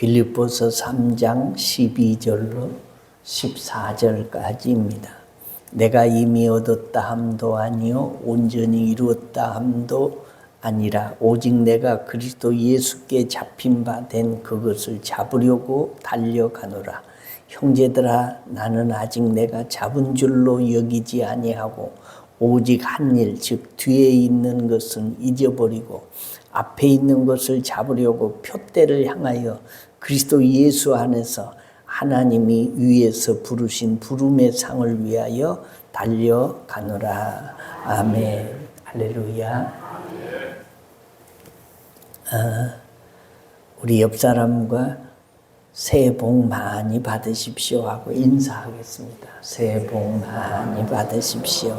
빌립보서 3장 12절로 14절까지입니다. 내가 이미 얻었다 함도 아니요 온전히 이루었다 함도 아니라 오직 내가 그리스도 예수께 잡힌 바 된 그것을 잡으려고 달려가노라. 형제들아 나는 아직 내가 잡은 줄로 여기지 아니하고 오직 한 일 즉 뒤에 있는 것은 잊어버리고 앞에 있는 것을 잡으려고 표대를 향하여 그리스도 예수 안에서 하나님이 위에서 부르신 부름의 상을 위하여 달려가노라. 아멘. 할렐루야. 아, 우리 옆 사람과 새해 복 많이 받으십시오 하고 인사하겠습니다. 새해 복 많이 받으십시오.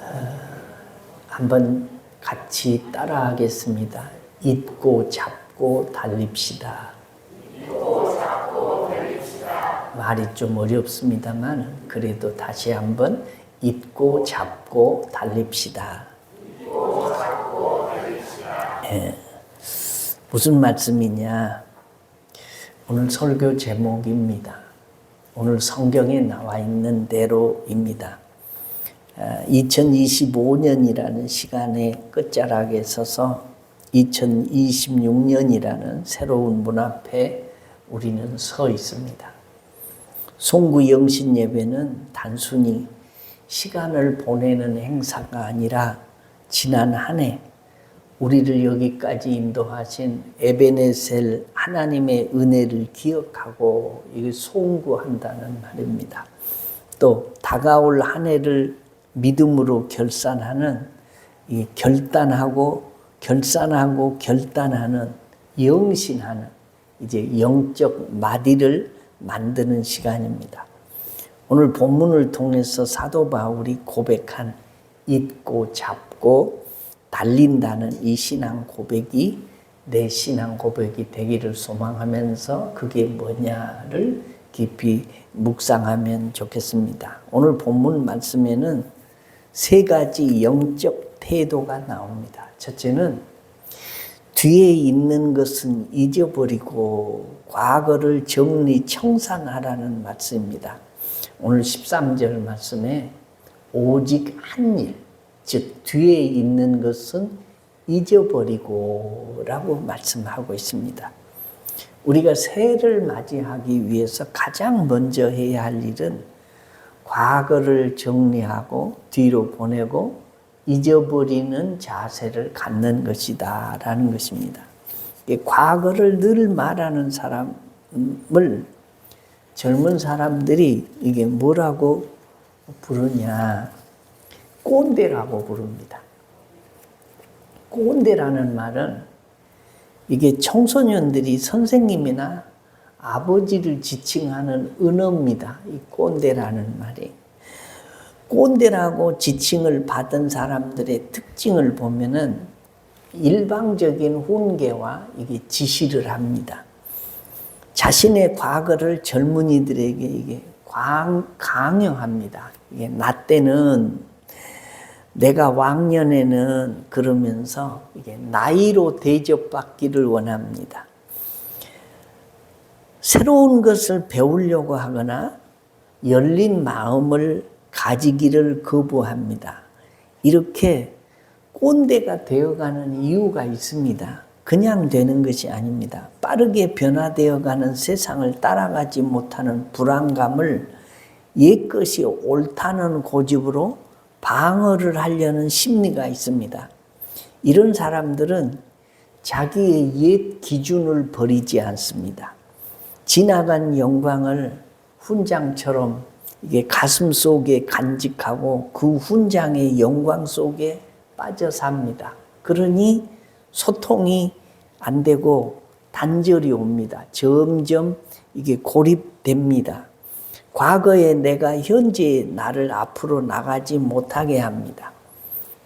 아, 한번 같이 따라하겠습니다. 잊고 잡고 달립시다. 말이 좀 어렵습니다만 그래도 다시 한번 잊고 잡고 달립시다. 예. 무슨 말씀이냐? 오늘 설교 제목입니다. 오늘 성경에 나와 있는 대로입니다. 2025년이라는 시간의 끝자락에 서서 2026년이라는 새로운 문 앞에 우리는 서 있습니다. 송구 영신 예배는 단순히 시간을 보내는 행사가 아니라 지난 한 해 우리를 여기까지 인도하신 에베네셀 하나님의 은혜를 기억하고 송구한다는 말입니다. 또 다가올 한 해를 믿음으로 결산하는 이 결단하고 결산하고 결단하는 영신하는 이제 영적 마디를 만드는 시간입니다. 오늘 본문을 통해서 사도 바울이 고백한 잊고 잡고 달린다는 이 신앙 고백이 내 신앙 고백이 되기를 소망하면서 그게 뭐냐를 깊이 묵상하면 좋겠습니다. 오늘 본문 말씀에는 세 가지 영적 태도가 나옵니다. 첫째는 뒤에 있는 것은 잊어버리고 과거를 정리 청산하라는 말씀입니다. 오늘 13절 말씀에 오직 한 일, 즉 뒤에 있는 것은 잊어버리고 라고 말씀하고 있습니다. 우리가 새해를 맞이하기 위해서 가장 먼저 해야 할 일은 과거를 정리하고 뒤로 보내고 잊어버리는 자세를 갖는 것이다 라는 것입니다. 과거를 늘 말하는 사람을 젊은 사람들이 이게 뭐라고 부르냐 꼰대라고 부릅니다. 꼰대라는 말은 이게 청소년들이 선생님이나 아버지를 지칭하는 은어입니다. 이 꼰대라는 말이. 꼰대라고 지칭을 받은 사람들의 특징을 보면은 일방적인 훈계와 이게 지시를 합니다. 자신의 과거를 젊은이들에게 이게 강요합니다. 이게 나 때는 내가 왕년에는 그러면서 이게 나이로 대접받기를 원합니다. 새로운 것을 배우려고 하거나 열린 마음을 가지기를 거부합니다. 이렇게 꼰대가 되어가는 이유가 있습니다. 그냥 되는 것이 아닙니다. 빠르게 변화되어가는 세상을 따라가지 못하는 불안감을 옛 것이 옳다는 고집으로 방어를 하려는 심리가 있습니다. 이런 사람들은 자기의 옛 기준을 버리지 않습니다. 지나간 영광을 훈장처럼 이게 가슴 속에 간직하고 그 훈장의 영광 속에 빠져 삽니다. 그러니 소통이 안 되고 단절이 옵니다. 점점 이게 고립됩니다. 과거의 내가 현재의 나를 앞으로 나가지 못하게 합니다.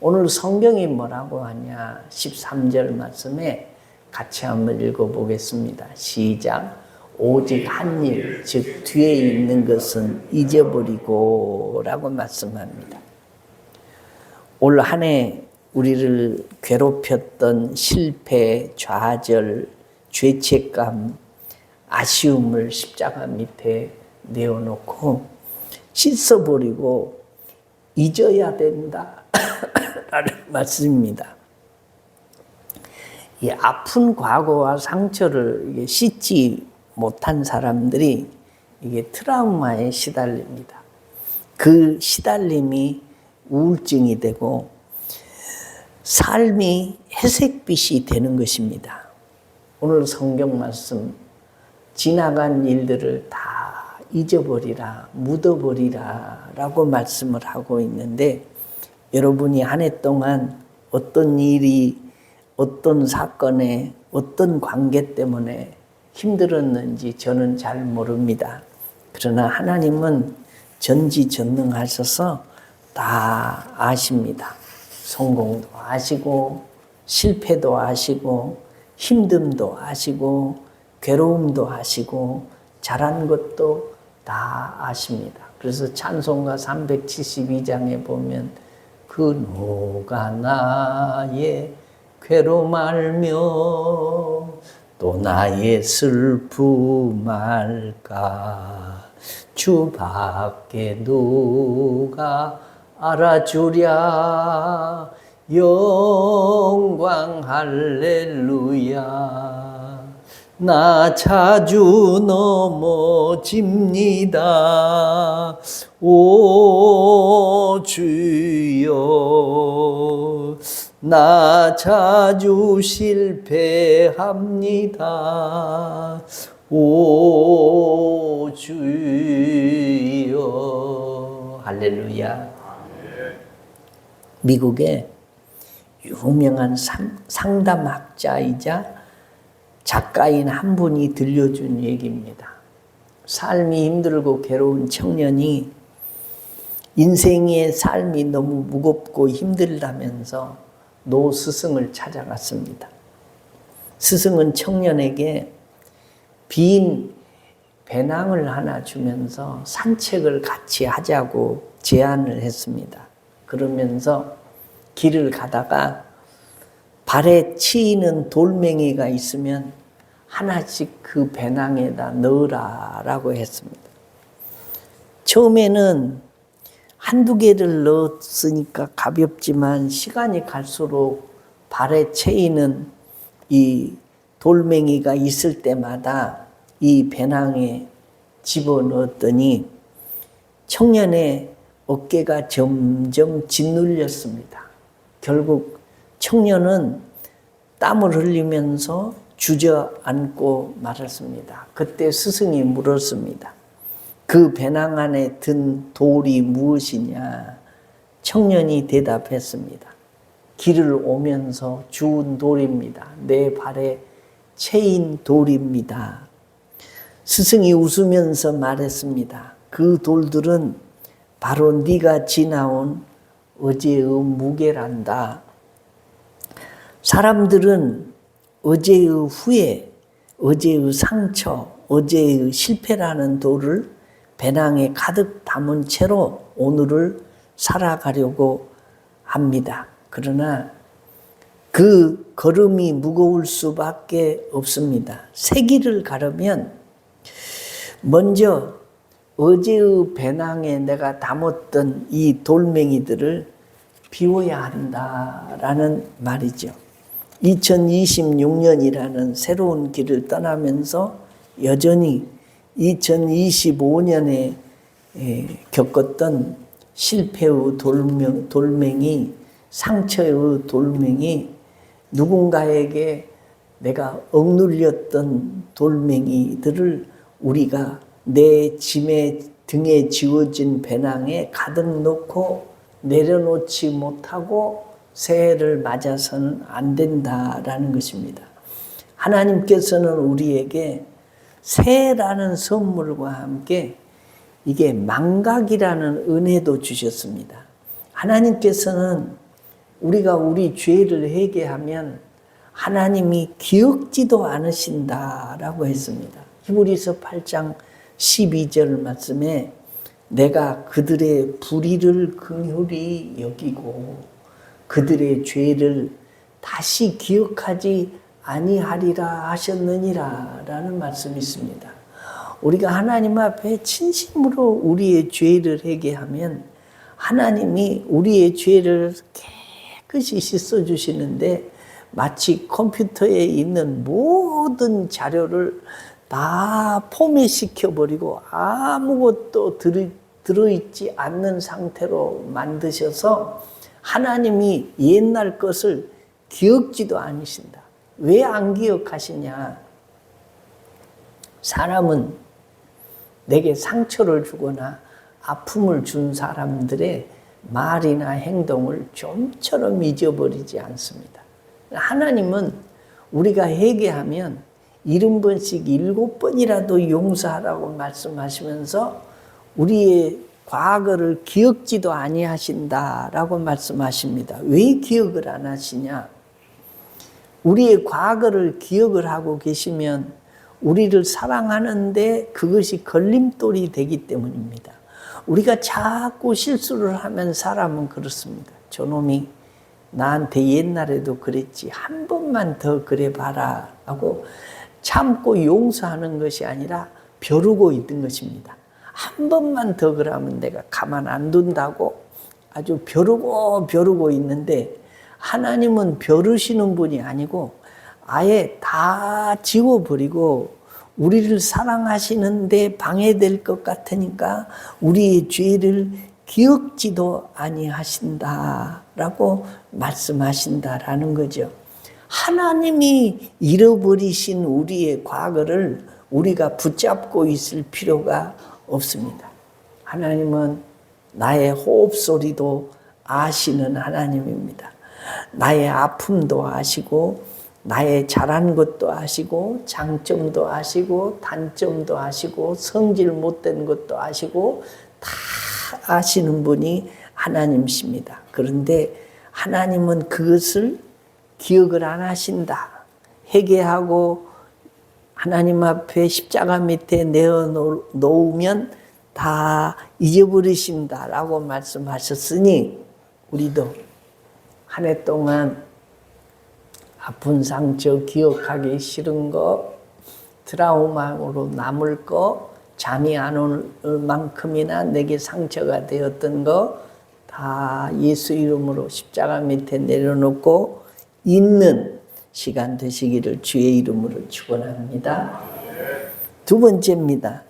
오늘 성경이 뭐라고 하냐? 13절 말씀에 같이 한번 읽어보겠습니다. 시작. 오직 한 일, 즉 뒤에 있는 것은 잊어버리고 라고 말씀합니다. 올 한 해 우리를 괴롭혔던 실패, 좌절, 죄책감, 아쉬움을 십자가 밑에 내어놓고 씻어버리고 잊어야 된다. 라는 말씀입니다. 이 아픈 과거와 상처를 씻지 못한 사람들이 이게 트라우마에 시달립니다. 그 시달림이 우울증이 되고 삶이 회색빛이 되는 것입니다. 오늘 성경 말씀 지나간 일들을 다 잊어버리라, 묻어버리라 라고 말씀을 하고 있는데 여러분이 한 해 동안 어떤 일이 어떤 사건에 어떤 관계 때문에 힘들었는지 저는 잘 모릅니다. 그러나 하나님은 전지전능하셔서 다 아십니다. 성공도 아시고 실패도 아시고 힘듦도 아시고 괴로움도 아시고 잘한 것도 다 아십니다. 그래서 찬송가 372장에 보면 그 노가 나의 괴로움 알며 또 나의 슬픔 알까? 주밖에 누가 알아주랴? 영광 할렐루야. 나 자주 넘어집니다. 오 주여 나 자주 실패합니다. 오 주여. 할렐루야. 미국의 유명한 상, 상담학자이자 작가인 한 분이 들려준 얘기입니다. 삶이 힘들고 괴로운 청년이 인생의 삶이 너무 무겁고 힘들다면서 노 스승을 찾아갔습니다. 스승은 청년에게 빈 배낭을 하나 주면서 산책을 같이 하자고 제안을 했습니다. 그러면서 길을 가다가 발에 치이는 돌멩이가 있으면 하나씩 그 배낭에다 넣으라 라고 했습니다. 처음에는 한두 개를 넣었으니까 가볍지만 시간이 갈수록 발에 채이는 이 돌멩이가 있을 때마다 이 배낭에 집어 넣었더니 청년의 어깨가 점점 짓눌렸습니다. 결국 청년은 땀을 흘리면서 주저앉고 말았습니다. 그때 스승이 물었습니다. 그 배낭 안에 든 돌이 무엇이냐? 청년이 대답했습니다. 길을 오면서 주운 돌입니다. 내 발에 채인 돌입니다. 스승이 웃으면서 말했습니다. 그 돌들은 바로 네가 지나온 어제의 무게란다. 사람들은 어제의 후회, 어제의 상처, 어제의 실패라는 돌을 배낭에 가득 담은 채로 오늘을 살아가려고 합니다. 그러나 그 걸음이 무거울 수밖에 없습니다. 새 길을 가려면 먼저 어제의 배낭에 내가 담았던 이 돌멩이들을 비워야 한다라는 말이죠. 2026년이라는 새로운 길을 떠나면서 여전히 2025년에 겪었던 실패의 돌멩, 돌멩이, 상처의 돌멩이, 누군가에게 내가 억눌렸던 돌멩이들을 우리가 내 짐에 등에 지워진 배낭에 가득 놓고 내려놓지 못하고 새해를 맞아서는 안 된다라는 것입니다. 하나님께서는 우리에게 새해라는 선물과 함께 이게 망각이라는 은혜도 주셨습니다. 하나님께서는 우리가 우리 죄를 회개하면 하나님이 기억지도 않으신다라고 했습니다. 히브리서 8장 12절 말씀에 내가 그들의 불의를 긍휼히 여기고 그들의 죄를 다시 기억하지 아니하리라 하셨느니라 라는 말씀이 있습니다. 우리가 하나님 앞에 진심으로 우리의 죄를 회개하면 하나님이 우리의 죄를 깨끗이 씻어 주시는데 마치 컴퓨터에 있는 모든 자료를 다 포맷시켜 버리고 아무것도 들, 들어있지 않는 상태로 만드셔서 하나님이 옛날 것을 기억지도 않으신다. 왜 안 기억하시냐? 사람은 내게 상처를 주거나 아픔을 준 사람들의 말이나 행동을 좀처럼 잊어버리지 않습니다. 하나님은 우리가 회개하면 일흔 번씩 일곱 번이라도 용서하라고 말씀하시면서 우리의 과거를 기억지도 아니하신다라고 말씀하십니다. 왜 기억을 안 하시냐? 우리의 과거를 기억을 하고 계시면 우리를 사랑하는데 그것이 걸림돌이 되기 때문입니다. 우리가 자꾸 실수를 하면 사람은 그렇습니다. 저놈이 나한테 옛날에도 그랬지 한 번만 더 그래 봐라 하고 참고 용서하는 것이 아니라 벼르고 있는 것입니다. 한 번만 더 그러면 내가 가만 안 둔다고 아주 벼르고 벼르고 있는데 하나님은 벼르시는 분이 아니고 아예 다 지워버리고 우리를 사랑하시는데 방해될 것 같으니까 우리의 죄를 기억지도 아니하신다라고 말씀하신다라는 거죠. 하나님이 잃어버리신 우리의 과거를 우리가 붙잡고 있을 필요가 없습니다. 하나님은 나의 호흡 소리도 아시는 하나님입니다. 나의 아픔도 아시고 나의 잘한 것도 아시고 장점도 아시고 단점도 아시고 성질 못된 것도 아시고 다 아시는 분이 하나님이십니다. 그런데 하나님은 그것을 기억을 안 하신다. 회개하고 하나님 앞에 십자가 밑에 내어 놓으면 다 잊어버리신다라고 말씀하셨으니 우리도 한 해 동안 아픈 상처 기억하기 싫은 거 트라우마로 남을 거 잠이 안 올 만큼이나 내게 상처가 되었던 거 다 예수 이름으로 십자가 밑에 내려놓고 있는 시간 되시기를 주의 이름으로 축원합니다. 두 번째입니다.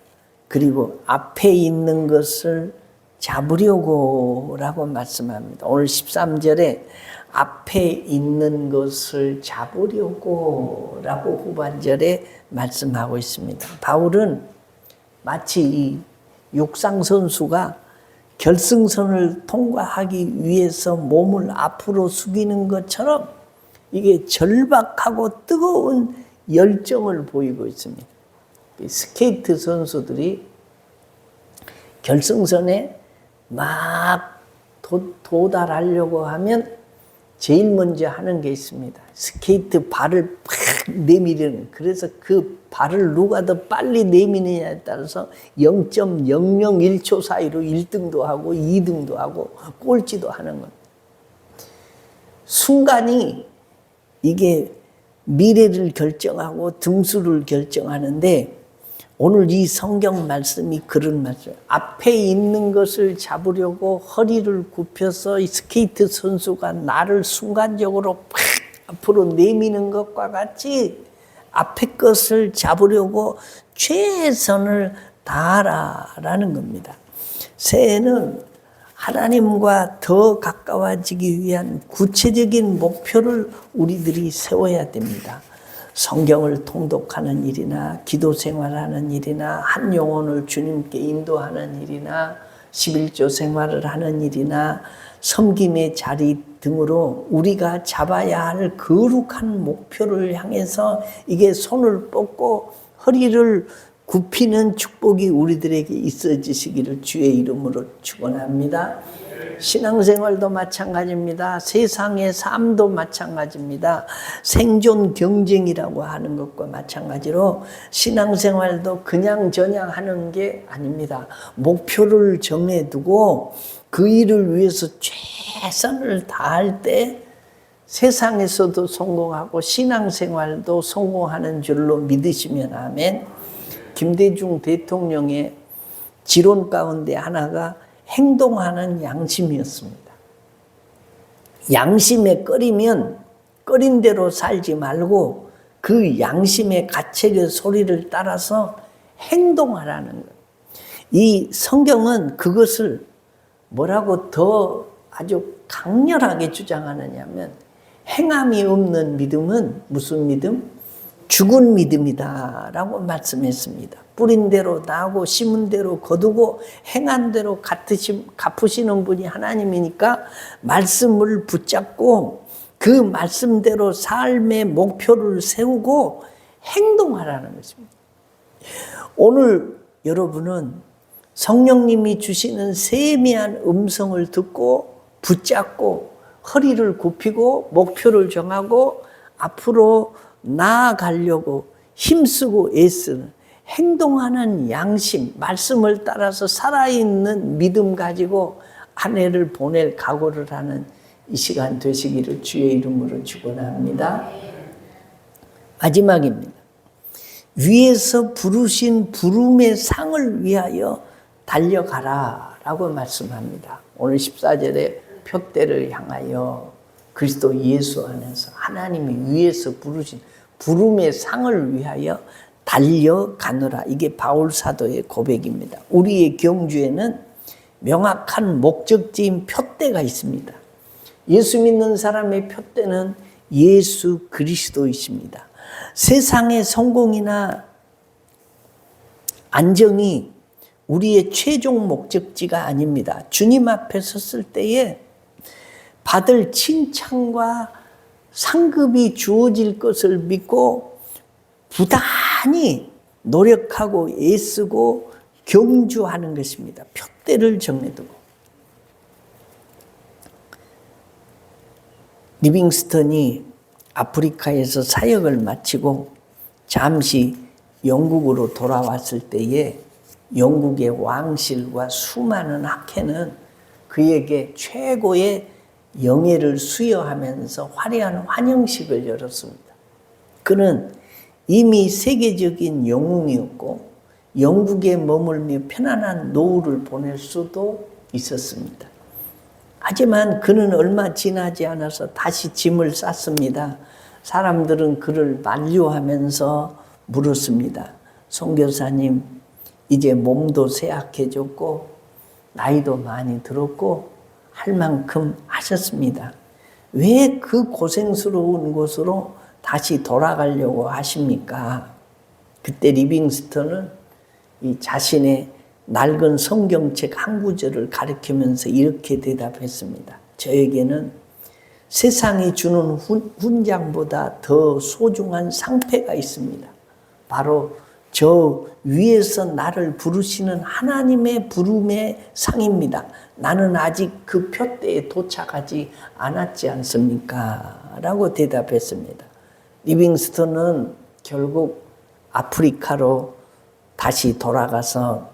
그리고 앞에 있는 것을 잡으려고라고 말씀합니다. 오늘 13절에 앞에 있는 것을 잡으려고 라고 후반절에 말씀하고 있습니다. 바울은 마치 이 육상 선수가 결승선을 통과하기 위해서 몸을 앞으로 숙이는 것처럼 이게 절박하고 뜨거운 열정을 보이고 있습니다. 스케이트 선수들이 결승선에 막 도, 도달하려고 하면 제일 먼저 하는 게 있습니다. 스케이트 발을 팍 내미는 그래서 그 발을 누가 더 빨리 내미느냐에 따라서 0.001초 사이로 1등도 하고 2등도 하고 꼴찌도 하는 겁니다. 순간이 이게 미래를 결정하고 등수를 결정하는데 오늘 이 성경 말씀이 그런 말씀. 앞에 있는 것을 잡으려고 허리를 굽혀서 이 스케이트 선수가 나를 순간적으로 팍 앞으로 내미는 것과 같이 앞에 것을 잡으려고 최선을 다하라라는 겁니다. 새해는 하나님과 더 가까워지기 위한 구체적인 목표를 우리들이 세워야 됩니다. 성경을 통독하는 일이나 기도 생활하는 일이나 한 영혼을 주님께 인도하는 일이나 11조 생활을 하는 일이나 섬김의 자리 등으로 우리가 잡아야 할 거룩한 목표를 향해서 이게 손을 뻗고 허리를 굽히는 축복이 우리들에게 있어지시기를 주의 이름으로 축원합니다. 신앙생활도 마찬가지입니다. 세상의 삶도 마찬가지입니다. 생존 경쟁이라고 하는 것과 마찬가지로 신앙생활도 그냥 저냥 하는 게 아닙니다. 목표를 정해두고 그 일을 위해서 최선을 다할 때 세상에서도 성공하고 신앙생활도 성공하는 줄로 믿으시면 아멘. 김대중 대통령의 지론 가운데 하나가 행동하는 양심이었습니다. 양심에 끓이면 끓인 대로 살지 말고 그 양심의 가책의 소리를 따라서 행동하라는 것. 이 성경은 그것을 뭐라고 더 아주 강렬하게 주장하느냐면 행함이 없는 믿음은 무슨 믿음? 죽은 믿음이다라고 말씀했습니다. 뿌린 대로 나고 심은 대로 거두고 행한 대로 갚으시, 갚으시는 분이 하나님이니까 말씀을 붙잡고 그 말씀대로 삶의 목표를 세우고 행동하라는 것입니다. 오늘 여러분은 성령님이 주시는 세미한 음성을 듣고 붙잡고 허리를 굽히고 목표를 정하고 앞으로 나아가려고 힘쓰고 애쓰는 행동하는 양심, 말씀을 따라서 살아있는 믿음 가지고 아내를 보낼 각오를 하는 이 시간 되시기를 주의 이름으로 축원합니다. 마지막입니다. 위에서 부르신 부름의 상을 위하여 달려가라라고 말씀합니다. 오늘 14절에 표대를 향하여 그리스도 예수 안에서 하나님이 위에서 부르신 부름의 상을 위하여 달려가노라. 이게 바울 사도의 고백입니다. 우리의 경주에는 명확한 목적지인 표대가 있습니다. 예수 믿는 사람의 표대는 예수 그리스도이십니다. 세상의 성공이나 안정이 우리의 최종 목적지가 아닙니다. 주님 앞에 섰을 때에 받을 칭찬과 상급이 주어질 것을 믿고 부 단히 노력하고 애쓰고 경주하는 것입니다. 표대를 정해두고. 리빙스턴이 아프리카에서 사역을 마치고 잠시 영국으로 돌아왔을 때에 영국의 왕실과 수많은 학회는 그에게 최고의 영예를 수여하면서 화려한 환영식을 열었습니다. 그는 이미 세계적인 영웅이었고 영국에 머물며 편안한 노후를 보낼 수도 있었습니다. 하지만 그는 얼마 지나지 않아서 다시 짐을 쌌습니다. 사람들은 그를 만류하면서 물었습니다. 송교사님, 이제 몸도 쇠약해졌고, 나이도 많이 들었고, 할 만큼 하셨습니다. 왜 그 고생스러운 곳으로 다시 돌아가려고 하십니까? 그때 리빙스턴은 이 자신의 낡은 성경책 한 구절을 가리키면서 이렇게 대답했습니다. 저에게는 세상이 주는 훈장보다 더 소중한 상패가 있습니다. 바로 저 위에서 나를 부르시는 하나님의 부름의 상입니다. 나는 아직 그 표대에 도착하지 않았지 않습니까? 라고 대답했습니다. 리빙스턴은 결국 아프리카로 다시 돌아가서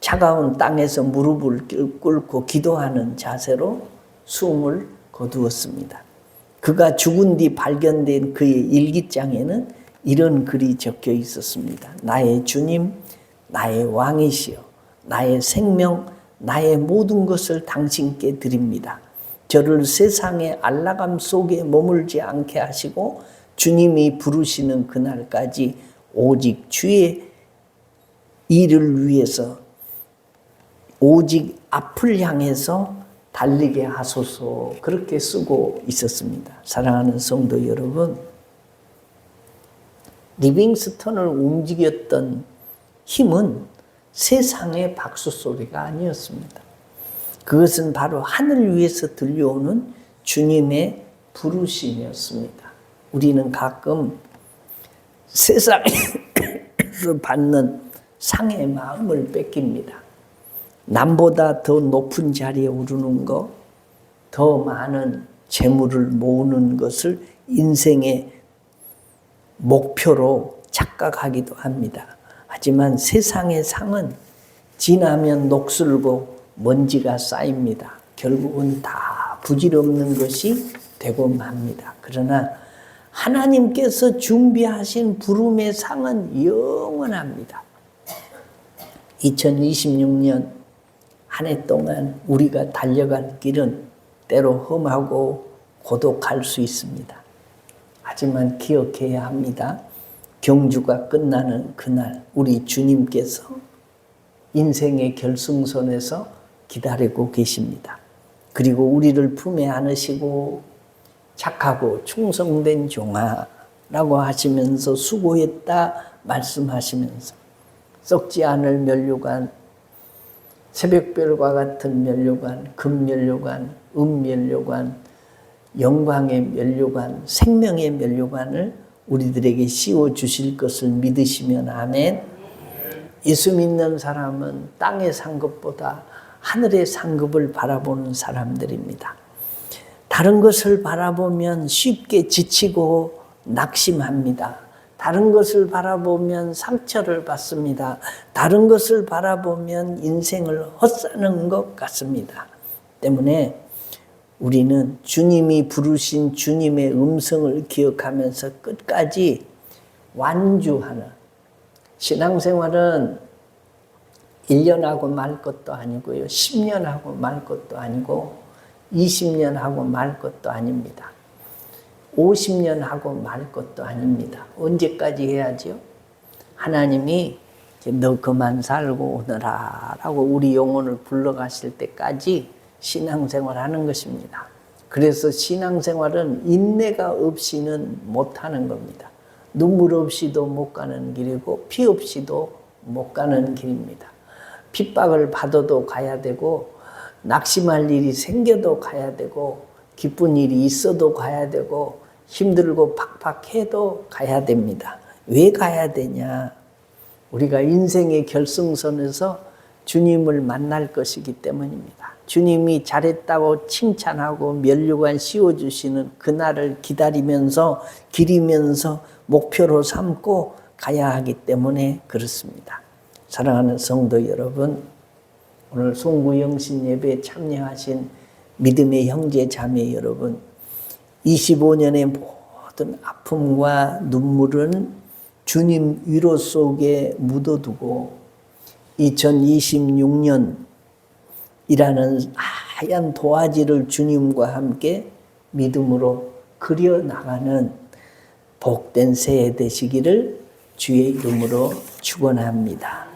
차가운 땅에서 무릎을 꿇고 기도하는 자세로 숨을 거두었습니다. 그가 죽은 뒤 발견된 그의 일기장에는 이런 글이 적혀 있었습니다. 나의 주님, 나의 왕이시여, 나의 생명, 나의 모든 것을 당신께 드립니다. 저를 세상의 안락함 속에 머물지 않게 하시고 주님이 부르시는 그날까지 오직 주의 일을 위해서 오직 앞을 향해서 달리게 하소서 그렇게 쓰고 있었습니다. 사랑하는 성도 여러분, 리빙스턴을 움직였던 힘은 세상의 박수 소리가 아니었습니다. 그것은 바로 하늘 위에서 들려오는 주님의 부르심이었습니다. 우리는 가끔 세상에서 받는 상의 마음을 뺏깁니다. 남보다 더 높은 자리에 오르는 것, 더 많은 재물을 모으는 것을 인생의 목표로 착각하기도 합니다. 하지만 세상의 상은 지나면 녹슬고 먼지가 쌓입니다. 결국은 다 부질없는 것이 되고 맙니다. 그러나 하나님께서 준비하신 부름의 상은 영원합니다. 2026년 한 해 동안 우리가 달려갈 길은 때로 험하고 고독할 수 있습니다. 하지만 기억해야 합니다. 경주가 끝나는 그날 우리 주님께서 인생의 결승선에서 기다리고 계십니다. 그리고 우리를 품에 안으시고 착하고 충성된 종아라고 하시면서 수고했다 말씀하시면서 썩지 않을 면류관 새벽별과 같은 면류관 금면류관 음면류관 영광의 면류관 생명의 면류관을 우리들에게 씌워 주실 것을 믿으시면 아멘. 예수 믿는 사람은 땅의 상급보다 하늘의 상급을 바라보는 사람들입니다. 다른 것을 바라보면 쉽게 지치고 낙심합니다. 다른 것을 바라보면 상처를 받습니다. 다른 것을 바라보면 인생을 헛사는 것 같습니다. 때문에 우리는 주님이 부르신 주님의 음성을 기억하면서 끝까지 완주하는 신앙생활은 1년 하고 말 것도 아니고요. 10년 하고 말 것도 아니고 20년 하고 말 것도 아닙니다. 50년 하고 말 것도 아닙니다. 언제까지 해야지요? 하나님이 너 그만 살고 오너라 라고 우리 영혼을 불러가실 때까지 신앙생활 하는 것입니다. 그래서 신앙생활은 인내가 없이는 못하는 겁니다. 눈물 없이도 못 가는 길이고 피 없이도 못 가는 길입니다. 핍박을 받아도 가야 되고 낙심할 일이 생겨도 가야 되고 기쁜 일이 있어도 가야 되고 힘들고 팍팍해도 가야 됩니다. 왜 가야 되냐? 우리가 인생의 결승선에서 주님을 만날 것이기 때문입니다. 주님이 잘했다고 칭찬하고 면류관 씌워주시는 그날을 기다리면서 기리면서 목표로 삼고 가야 하기 때문에 그렇습니다. 사랑하는 성도 여러분, 오늘 송구영신 예배에 참여하신 믿음의 형제 자매 여러분, 25년의 모든 아픔과 눈물은 주님 위로 속에 묻어두고 2026년이라는 하얀 도화지를 주님과 함께 믿음으로 그려나가는 복된 새해 되시기를 주의 이름으로 축원합니다.